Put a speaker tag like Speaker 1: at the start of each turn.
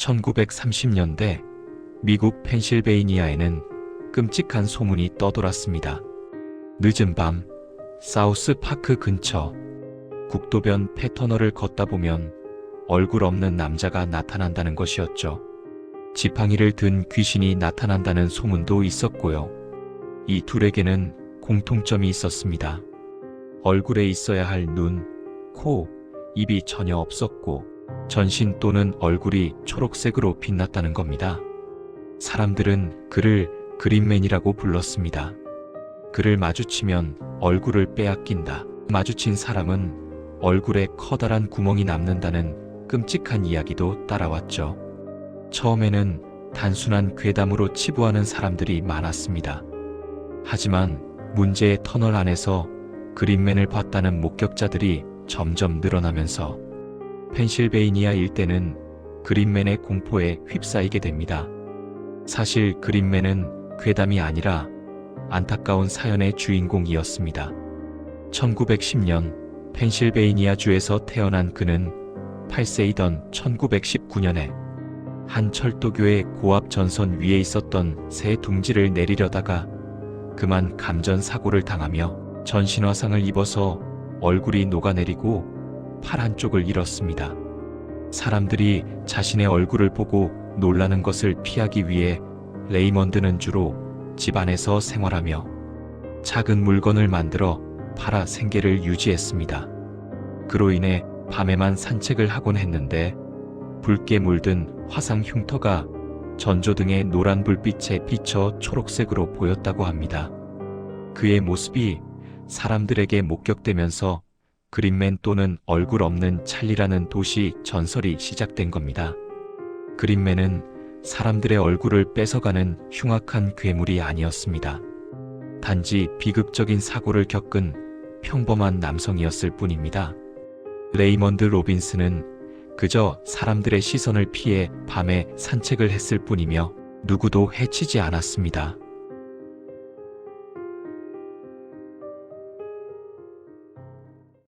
Speaker 1: 1930년대 미국 펜실베이니아에는 끔찍한 소문이 떠돌았습니다. 늦은 밤 사우스 파크 근처 국도변 패터널을 걷다 보면 얼굴 없는 남자가 나타난다는 것이었죠. 지팡이를 든 귀신이 나타난다는 소문도 있었고요. 이 둘에게는 공통점이 있었습니다. 얼굴에 있어야 할 눈, 코, 입이 전혀 없었고 전신 또는 얼굴이 초록색으로 빛났다는 겁니다. 사람들은 그를 그린맨이라고 불렀습니다. 그를 마주치면 얼굴을 빼앗긴다. 마주친 사람은 얼굴에 커다란 구멍이 남는다는 끔찍한 이야기도 따라왔죠. 처음에는 단순한 괴담으로 치부하는 사람들이 많았습니다. 하지만 문제의 터널 안에서 그린맨을 봤다는 목격자들이 점점 늘어나면서 펜실베이니아 일대는 그린맨의 공포에 휩싸이게 됩니다. 사실 그린맨은 괴담이 아니라 안타까운 사연의 주인공이었습니다. 1910년 펜실베이니아 주에서 태어난 그는 8세이던 1919년에 한 철도교의 고압 전선 위에 있었던 새 둥지를 내리려다가 그만 감전 사고를 당하며 전신화상을 입어서 얼굴이 녹아내리고 팔 한쪽을 잃었습니다. 사람들이 자신의 얼굴을 보고 놀라는 것을 피하기 위해 레이먼드는 주로 집 안에서 생활하며 작은 물건을 만들어 팔아 생계를 유지했습니다. 그로 인해 밤에만 산책을 하곤 했는데 붉게 물든 화상 흉터가 전조등의 노란 불빛에 비쳐 초록색으로 보였다고 합니다. 그의 모습이 사람들에게 목격되면서 그린맨 또는 얼굴 없는 찰리라는 도시 전설이 시작된 겁니다. 그린맨은 사람들의 얼굴을 뺏어가는 흉악한 괴물이 아니었습니다. 단지 비극적인 사고를 겪은 평범한 남성이었을 뿐입니다. 레이먼드 로빈스는 그저 사람들의 시선을 피해 밤에 산책을 했을 뿐이며 누구도 해치지 않았습니다.